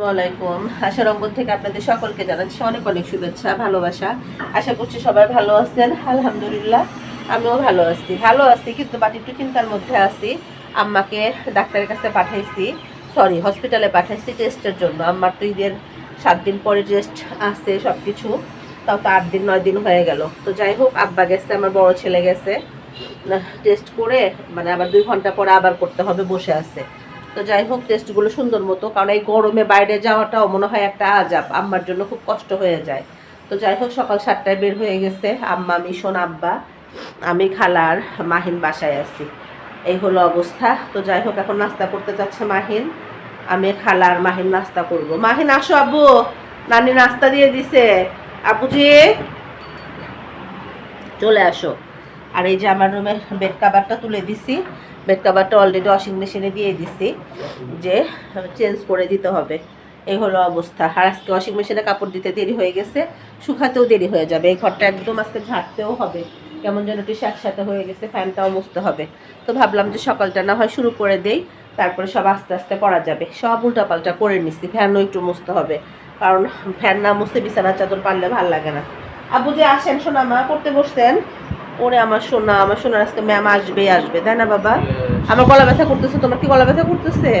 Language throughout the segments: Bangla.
আসসালামাইকুম আশা রঙ্গন থেকে আপনাদের সকলকে জানাচ্ছি অনেক অনেক শুভেচ্ছা, ভালোবাসা। আশা করছি সবাই ভালো আছেন। আলহামদুলিল্লাহ, আমিও ভালো আছি। ভালো আছি, কিন্তু বাট একটু চিন্তার মধ্যে আছি। আম্মাকে ডাক্তারের কাছে পাঠাইছি সরি হসপিটালে পাঠাইছি টেস্টের জন্য। আম্মার তো ঈদের সাত দিন পরে টেস্ট আছে সব কিছু তাও তো আট দিন, নয় দিন হয়ে গেল। তো যাই হোক, আব্বা গেছে, আমার বড় ছেলে গেছে। টেস্ট করে মানে আবার দুই ঘণ্টা পরে আবার করতে হবে, বসে আছে। তো যাই হোক টেস্টগুলো সুন্দর মতো, কারণ এই গরমে বাইরে যাওয়াটাও মনে হয় একটা আজাব, আম্মার জন্য খুব কষ্ট হয়ে যায়। তো যাই হোক, সকাল সাতটায় বের হয়ে গেছে, আম্মা, মিশন, আব্বা, আমি খালার মাহিন বাসায় আছি। এই হলো অবস্থা। তো যাই হোক, এখন নাস্তা করতে যাচ্ছে মাহিন। আমি খালার মাহিন নাস্তা করব। মাহিন, আসো আব্বু। নানি নাস্তা দিয়ে দিছে। আব্বুজি, চলে আসো। আর এই যে আমার রুমের বেড কাভারটা তুলে দিছি। বেড কাভারটা অলরেডি ওয়াশিং মেশিনে দিয়ে দিছি যে চেঞ্জ করে দিতে হবে। এই হলো অবস্থা। আর আজকে ওয়াশিং মেশিনে কাপড় দিতে দেরি হয়ে গেছে, শুকাতেও দেরি হয়ে যাবে। এই ঘরটা একদম আজকে ঝাড়তেও হবে। কেমন যেন একটু একসাথে হয়ে গেছে, ফ্যানটাও মুছতে হবে। তো ভাবলাম যে সকালটা না হয় শুরু করে দেই, তারপরে সব আস্তে আস্তে করা যাবে। সব উল্টাপাল্টা করে নিচ্ছি ফ্যানও একটু মুছতে হবে। কারণ ফ্যান না মুছতে বিছানার চাদর পারলে ভালো লাগে না। আব্বু যে আসেন সোনা মা করতে বসতেন? ওরে আমার সোনা আমার সোনার আজকে ম্যাম আসবে আসবে। তাই না বাবা? আমার গলা ব্যথা করতেছে তোমার কি গলা ব্যথা করতেছে?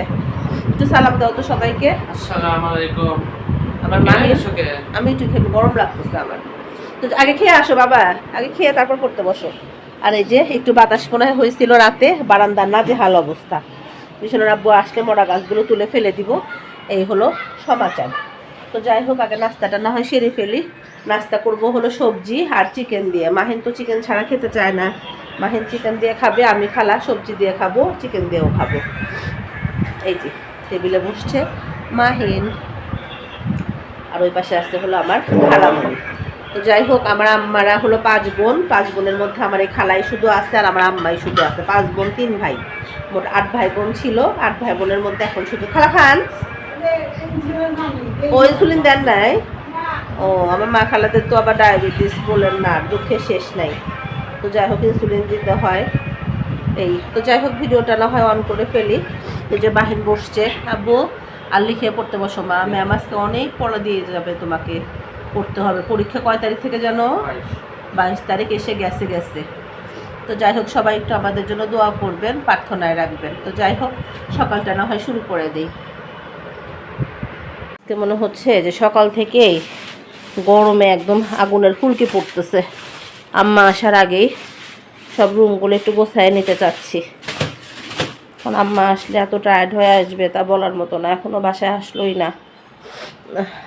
একটু সালাম দাও তো সবাইকে। আসসালামু আলাইকুম। আমার কে? আমি একটু খেয়ে গরম লাগতেছে আমার। তো আগে খেয়ে আসো বাবা আগে খেয়ে তারপর পড়তে বসো। আর এই যে একটু বাতাস মনে হয়েছিল রাতে বারান্দার না যে হাল অবস্থা। বিশালের আব্বু আসলে মরা গাছগুলো তুলে ফেলে দিব। এই হলো সমাচার। তো যাই হোক আগে নাস্তাটা না হয় সেরে ফেলি। নাস্তা করব হলো সবজি আর চিকেন দিয়ে। মাহিন তো চিকেন ছাড়া খেতে চায় না। মাহিন চিকেন দিয়ে খাবে আমি খালা সবজি দিয়ে খাব চিকেন দিয়েও খাব। এই যে টেবিলে বসছে মাহিন। আর ওই পাশে আসতে হলো আমার খালামণি তো যাই হোক আমার আম্মারা হলো পাঁচ বোন। পাঁচ বোনের মধ্যে আমার এই খালাই শুধু আছে আর আমার আম্মাই শুধু আছে। পাঁচ বোন তিন ভাই। মোট আট ভাই বোন ছিল। আট ভাই বোনের মধ্যে এখন শুধু খালা খান। ও ইনসুলিন দেন নাই? ও আমার মা খালাদের তো আবার ডায়াবেটিস বলেন না দুঃখের শেষ নাই। তো যাই হোক ইনসুলিন দিতে হয়। এই তো যাই হোক ভিডিওটা না হয় অন করে ফেলি। এই যে বাহির বসছে আব্বু আর লিখে পড়তে বসো মা। ম্যাম আজকে অনেক পড়া দিয়ে যাবে তোমাকে পড়তে হবে। পরীক্ষা কয় তারিখ থেকে জানো? বাইশ। তারিখ এসে গেছে গেছে। তো যাই হোক সবাই একটু আমাদের জন্য দোয়া করবেন প্রার্থনায় রাখবেন। তো যাই হোক সকালটা না হয় শুরু করে দিই। মনে হচ্ছে যে সকাল থেকেই গরমে একদম আগুনের ফুলকি পড়তেছে। আম্মা আসার আগেই সব রুমগুলো একটু গোছায় নিতে চাচ্ছি। কারণ আম্মা আসলে এত টায়ার্ড হয়ে আসবে তা বলার মতো না এখনও বাসায় আসলোই না।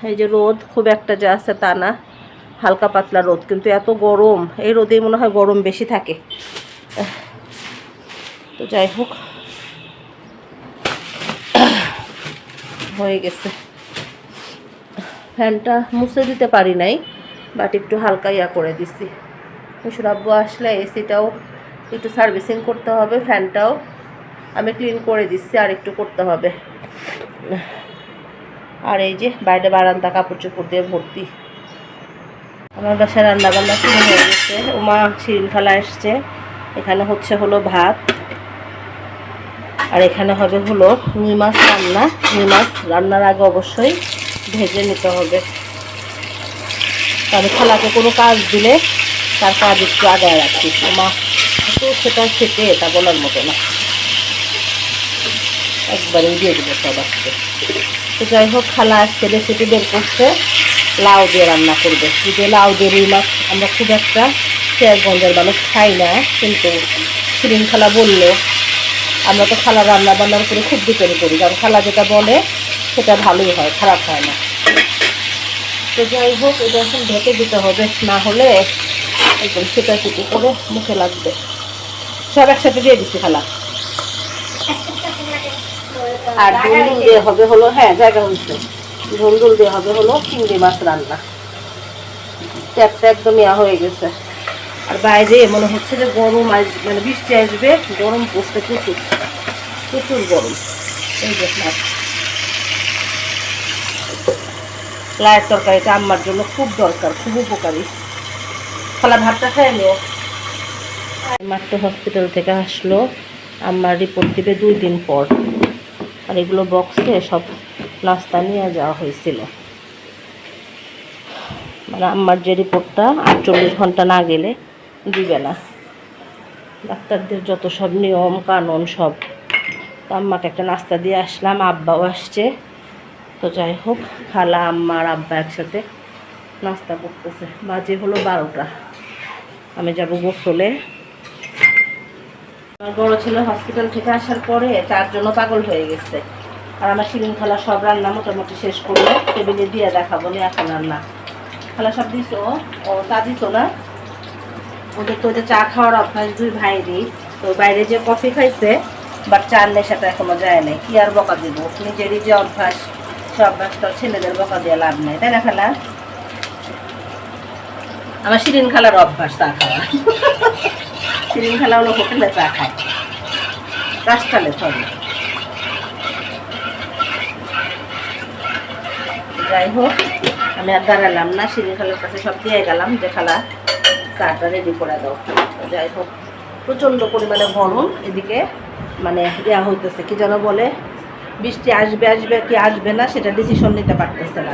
এই যে রোদ খুব একটা যে আছে তা না, হালকা পাতলা রোদ, কিন্তু এত গরম, এই রোদেই মনে হয় গরম বেশি থাকে। তো যাই হোক, হয়ে গেছে। ফ্যানটা মুছে দিতে পারি নাই বাট একটু হালকা ইয়া করে দিছি। শ্বশুর আব্বু আসলে এসিটাও একটু সার্ভিসিং করতে হবে, ফ্যানটাও আমি ক্লিন করে দিচ্ছি আর একটু করতে হবে। আর এই যে বাইরে বারান্দা, কাপড় চোপড় দিয়ে ভর্তি। আমার বাসায় রান্না বান্না শুরু হয়ে গেছে। উমা শিরিনখালা এসছে। এখানে হচ্ছে হলো ভাত, আর এখানে হবে হলো রুই মাছ রান্না। রুই মাছ রান্নার আগে অবশ্যই ভেজে নিতে হবে। আমি খালাকে কোনো কাজ দিলে তার কাজ একটু আগায় রাখি। মা তো সেটা খেতে এটা বলার মতো না। একবারে দিয়ে দেবো সব তো যাই হোক, খালা আজকে রেসিপি বের করছে। লাউ দিয়ে রান্না করবে। যে লাউ দিয়ে রুই মাছ আমরা খুব একটা শেয়ারগঞ্জের মানুষ খাই না, কিন্তু শিরিন খালা বলল, আমরা তো খালা রান্না বান্নার করে খুব ডিপেন্ড করি। কারণ খালা যেটা বলে সেটা ভালোই হয় খারাপ হয় না। তো যাই হোক এটা এখন ঢেকে দিতে হবে না হলে একদম সেটা সেটি করে মুখে লাগবে। সব একসাথে দিয়ে দিচ্ছি খালা। আর ঝুলঝুল দিয়ে হবে হলো হ্যাঁ জায়গা হচ্ছে ঝুলঝুল দিয়ে হবে হলো চিংড়ি মাছ রান্না। ট্যাপটা একদম ইয়া হয়ে গেছে। আর বাইরে মনে হচ্ছে যে গরম আস মানে বৃষ্টি আসবে গরম পড়ছে প্রচুর। প্রচুর গরম। এই যে মাছ। লায়ের তরকারিটা আম্মার জন্য খুব দরকার, খুব উপকারী। খালা ভাতটা খাই নিও। মাত্র হসপিটাল থেকে আসলো, আম্মার রিপোর্ট দিবে দুই দিন পর। আর এগুলো বক্সে সব নাস্তা নিয়ে যাওয়া হয়েছিল। মানে আম্মার যে রিপোর্টটা আটচল্লিশ ঘণ্টা না গেলে দিবে না। ডাক্তারদের যত সব নিয়ম, কানুন সব। তো আম্মাকে একটা নাস্তা দিয়ে আসলাম, আব্বাও আসছে। তো যাই হোক, খালা, আম্মা আর আব্বা একসাথে নাস্তা করতেছে। বাজে হলো বারোটা। আমি যাব গোসলে। আমার বড় ছেলে হসপিটাল থেকে আসার পরে তার জন্য পাগল হয়ে গেছে। আর আমার শিরিন খালা সব রান্না মোটামুটি শেষ করল। টেবিলে দিয়ে দেখাবো নি, এখন রান্না খালা সব দিছো? ও, তা দিছো না? ওদের তো ওদের চা খাওয়ার অভ্যাস দুই ভাই ভাইরই তো বাইরে যে কফি খাইছে, বাট চার নেশাটা এখনও যায় নাই। কি আর বকা দিব? নিজেরই যে অভ্যাস। সে অভ্যাসটা ছেলেদের বকা দিয়ে লাভ নেই, তাই না খালা? আমার শিরিন খালার অভ্যাস চা খাওয়া। শিরিন খালা হলো হোটেলে চা খায়। কাজটালে সরি যাই হোক, আমি আর দাঁড়ালাম না, শিরিন খালার কাছে সব দিয়ে গেলাম যে, খালা, চাটা রেডি করে দাও। যাই হোক, প্রচণ্ড পরিমাণে গরম এদিকে মানে ইয়া হইতেছে, কি যেন বলে বৃষ্টি আসবে আসবে কি আসবে না, সেটা ডিসিশন নিতে পারতেছে না।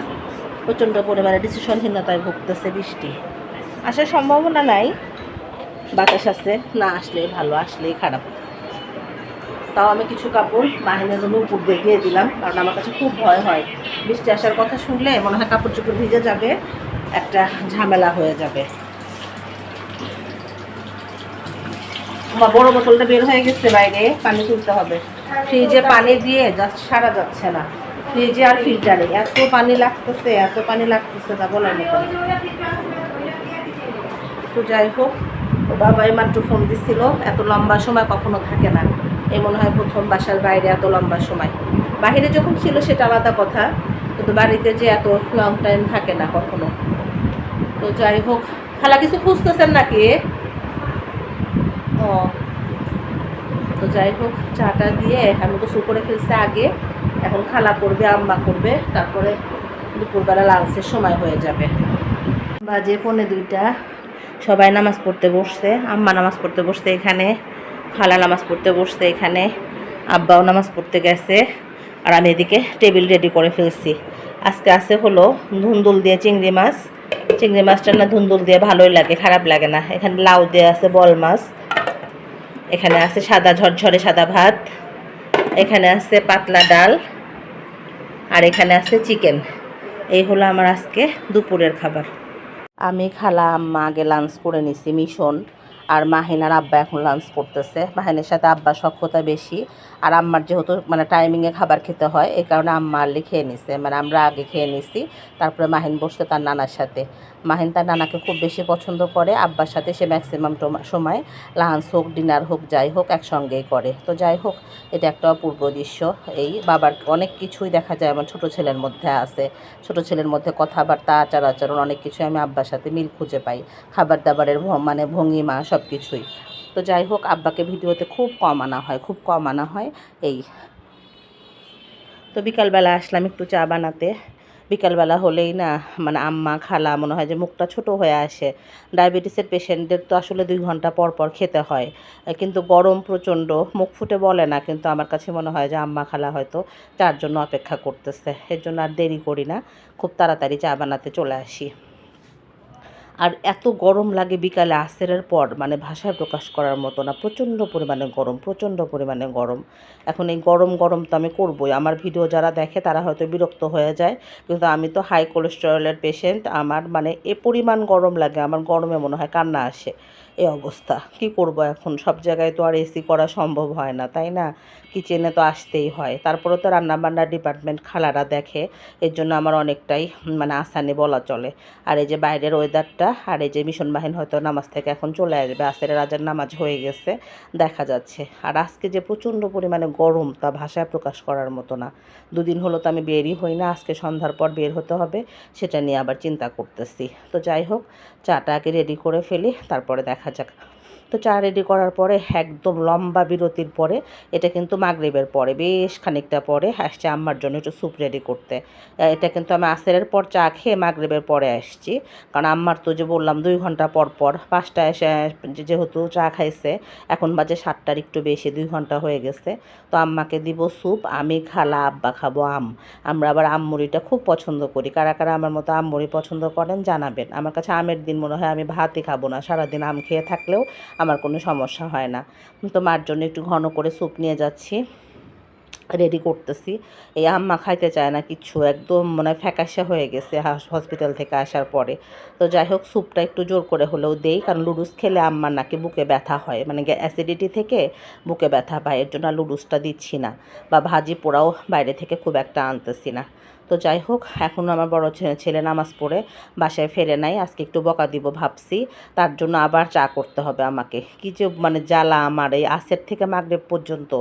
প্রচণ্ড পরিমাণে ডিসিশনহীনতায় ভুগতেছে বৃষ্টি। আসার সম্ভাবনা নাই। বাতাস আছে, না আসলেই ভালো, আসলেই খারাপ। তাও আমি কিছু কাপড় মাহিনের জন্য উপর দিয়ে দিলাম, কারণ আমার কাছে খুব ভয় হয়। বৃষ্টি আসার কথা শুনলে মনে হয় কাপড় চোপড় ভিজে যাবে, একটা ঝামেলা হয়ে যাবে। আমার বড় বোতলটা বের হয়ে গেছে বাইরে, পানি তুলতে হবে। ফ্রিজে পানি দিয়ে জাস্ট সারা যাচ্ছে না। ফ্রিজে আর ফিল্টারে এত পানি লাগতেছে, এত পানি লাগতেছে, তা বলার মতো তো যাই হোক, ও বাবা মাত্র ফোন দিছিল। এত লম্বা সময় কখনো থাকে না। এই মনে হয় প্রথম বাসার বাইরে এত লম্বা সময়। বাইরে যখন ছিল সেটা আলাদা কথা, কিন্তু বাড়িতে যে এত লং টাইম থাকে না কখনো। তো যাই হোক, খালা কিছু খুঁজতেছেন নাকি? ও। তো যাই হোক, চাটা দিয়ে আমি তো গোসল করে ফেলছি আগে। এখন খালা করবে, আম্মা করবে। তারপরে দুপুরবেলা লাঞ্চের সময় হয়ে যাবে। বাজে পনে দুইটা। সবাই নামাজ পড়তে বসছে, আম্মা নামাজ পড়তে বসছে এখানে, খালা নামাজ পড়তে বসছে এখানে, আব্বাও নামাজ পড়তে গেছে। আর আমি এদিকে টেবিল রেডি করে ফেলছি। আজকে আছে হলো ধুন্দুল দিয়ে চিংড়ি মাছ। চিংড়ি মাছটা না ধুন্দুল দিয়ে ভালোই লাগে, খারাপ লাগে না। এখানে লাউ দিয়ে আছে বল মাছ। এখানে আছে সাদা ঝরঝরে সাদা ভাত, এখানে আছে পাতলা ডাল, আর এখানে আছে চিকেন। এই হলো আমার আজকে দুপুরের খাবার। আমি খালা আম্মা আগে লাঞ্চ করে নিছি মিশন, আর মাহিনার আব্বা এখন লাঞ্চ করতেছে। মাহিনের সাথে আব্বা সক্ষতা বেশি আর আম্মার যেহেতু মানে টাইমিংয়ে খাবার খেতে হয়, এই কারণে আম্মা আর্লি খেয়ে নিছে। মানে আমরা আগে খেয়ে নিছি, তারপরে মাহিন বসতে তার নানার সাথে। মাহিন তার নানাকে খুব বেশি পছন্দ করে, আব্বার সাথে সে ম্যাক্সিমাম সময় লাঞ্চ হোক ডিনার হোক, যাই হোক, একসঙ্গেই করে। তো যাই হোক, এটা একটা অপূর্ব দৃশ্য। এই বাবার অনেক কিছুই দেখা যায় আমার ছোট ছেলের মধ্যে আছে। ছোট ছেলের মধ্যে কথাবার্তা আচার আচরণ অনেক কিছুই আমি আব্বার সাথে মিল খুঁজে পাই। খাবার দাবারের মানে ভঙ্গিমা সব কিছুই তো যাই হোক, আব্বাকে ভিডিওতে খুব কম আনা হয়, খুব কম আনা হয়। এই। তো বিকালবেলা আসলাম একটু চা বানাতে। বিকালবেলা হলেই না মানে আম্মা, খালা মনে হয় যে মুখটা ছোট হয়ে আসে। ডায়াবেটিসের পেশেন্টদের তো আসলে দুই ঘণ্টা পর পর খেতে হয়। কিন্তু গরম প্রচণ্ড, মুখ ফুটে বলে না, কিন্তু আমার কাছে মনে হয় যে আম্মা, খালা হয়তো চার জন্য অপেক্ষা করতেছে। এর জন্য আর দেরি করি না। খুব তাড়াতাড়ি চা বানাতে চলে আসি। আর এত গরম লাগে বিকালে আসরের পর মানে ভাষায় প্রকাশ করার মতো না। প্রচণ্ড পরিমাণে গরম, প্রচণ্ড পরিমাণে গরম। এখন এই গরম গরম তো আমি করবোই। আমার ভিডিও যারা দেখে তারা হয়তো বিরক্ত হয়ে যায়। কিন্তু আমি তো হাই কোলেস্টেরলের পেশেন্ট আমার মানে এ পরিমাণ গরম লাগে। আমার গরমে মনে হয় কান্না আসে। এই অবস্থা। কি করব এখন? সব জায়গায় তো আর এসি করা সম্ভব হয় না, তাই না? কিচেনে তো আসতেই হয়। তারপরে তো রান্নাবান্নার ডিপার্টমেন্ট খালারা দেখে। এর জন্য আমার অনেকটাই মানে আসানি বলা চলে। আর এই যে বাইরের ওয়েদারটা আর এই যে মিশন বাহিনী হয়তো নামাজ থেকে এখন চলে আসবে। আসের রাজার নামাজ হয়ে গেছে, দেখা যাচ্ছে। আর আজকে যে প্রচণ্ড পরিমাণে গরম, তা ভাষায় প্রকাশ করার মতো না। দুদিন হলো তো আমি বেরই হই না, আজকে সন্ধ্যার পর বের হতে হবে, সেটা নিয়ে আবার চিন্তা করতেছি। তো যাই হোক, চাটা আগে রেডি করে ফেলি, তারপরে দেখা দেখা যাক তো চা রেডি করার পরে একদম লম্বা বিরতির পরে এটা কিন্তু মাগরিবের পরে, বেশ খানিকটা পরে আসছে আম্মার জন্য একটু স্যুপ রেডি করতে। এটা কিন্তু আমি আসেরের পর চা খেয়ে মাগরিবের পরে আসছি। কারণ আম্মার তো যে বললাম দুই ঘণ্টা পর পর পাঁচটা এসে যেহেতু চা খাইছে, এখন বাজে সাতটার একটু বেশি, দুই ঘণ্টা হয়ে গেছে। তো আম্মাকে দিব স্যুপ আমি খালা আব্বা খাব আম। আমরা আবার আমমুড়িটা খুব পছন্দ করি। কারা কারা আমার মতো আমমুড়ি পছন্দ করেন জানাবেন। আমার কাছে আমের দিন মনে হয় আমি ভাতই খাব না, সারাদিন আম খেয়ে থাকলেও আমার কোনো সমস্যা হয় না। তো মার জন্য একটু ঘন করে স্যুপ নিয়ে যাচ্ছি। রেডি করতেছি। এই আম্মা খাইতে চায় না কিচ্ছু একদম মনে ফ্যাকাশে হয়ে গেছে হাস- হসপিটাল থেকে আসার পরে। তো যাই হোক স্যুপটা একটু জোর করে হলেও দেই, কারণ লুডুস খেলে আম্মার নাকি বুকে ব্যথা হয়। মানে অ্যাসিডিটি থেকে বুকে ব্যথা পায়। এর জন্য লুডুসটা দিচ্ছি না। বা ভাজি পোড়াও বাইরে থেকে খুব একটা আনতেছি না। তো যাই হোক, এখন আমার বড় ছেলে নামাজ পড়ে বাসায় ফেরে নাই, আজকে একটু বকা দিব ভাবছি, তার জন্য আবার চা করতে হবে আমাকে। কি যে মানে জ্বালা আমার এই আসের থেকে মাগরেব পর্যন্ত,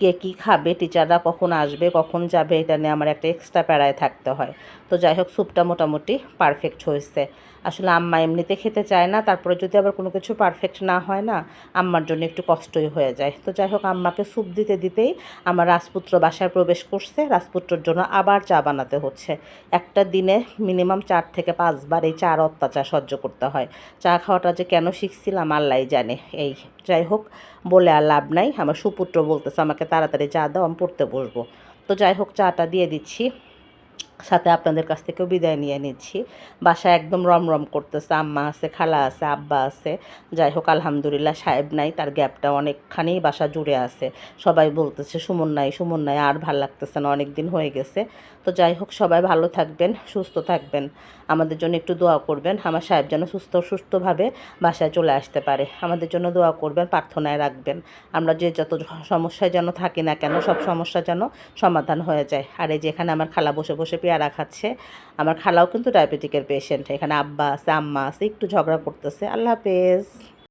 কে কি খাবে, টিচাররা কখন আসবে, কখন যাবে, এটা নিয়ে আমার একটা এক্সট্রা প্যারায় থাকতে হয়। তো যাই হোক স্যুপটা মোটামুটি পারফেক্ট হয়েছে। আসলে আম্মা এমনিতে খেতে চায় না, তারপরে যদি আবার কোনো কিছু পারফেক্ট না হয় না, আম্মার জন্য একটু কষ্টই হয়ে যায়। তো যাই হোক, আম্মাকে স্যুপ দিতে দিতেই আমার রাজপুত্র বাসায় প্রবেশ করছে, রাজপুত্রর জন্য আবার চা বানাতে হচ্ছে। একটা দিনে মিনিমাম চার থেকে পাঁচবার এই চার অত্যাচার সহ্য করতে হয়। চা খাওয়াটা যে কেন শিখছিলাম আল্লাহ জানে। এই যাই হোক, বলে আর লাভ নাই। আমার সুপুত্র বলতেছে, আমাকে তাড়াতাড়ি চা দাও, আমি পড়তে বসবো। তো যাই হোক, চাটা দিয়ে দিচ্ছি। সাথে আপনাদের কাছ থেকেও বিদায় নিয়ে নিচ্ছি। বাসা একদম রমরম করতেছে, আম্মা আছে, খালা আছে, আব্বা আছে। যাই হোক, আলহামদুলিল্লাহ সাহেব নাই, তার গ্যাপটা অনেকখানি বাসা জুড়ে আছে। সবাই বলতেছে, সুমন নাই সুমন নাই, আর ভালো লাগতেছে না অনেক দিন হয়ে গেছে। তো যাই হোক, সবাই ভালো থাকবেন, সুস্থ থাকবেন। আমাদের জন্য একটু দোয়া করবেন, আমার সাহেব যেন সুস্থ, সুস্থভাবে বাসায় চলে আসতে পারে। আমাদের জন্য দোয়া করবেন, প্রার্থনায় রাখবেন। আমরা যে যত সমস্যায় যেন থাকি না কেন, সব সমস্যা যেন সমাধান হয়ে যায়। আর এই যে এখানে আমার খালা বসে বসে পেয়ারা খাচ্ছে। আমার খালাও কিন্তু ডায়াবেটিকের পেশেন্ট এখানে আব্বা আছে, আম্মা আছে, একটু ঝগড়া করতেছে। আল্লাহ হাফেজ।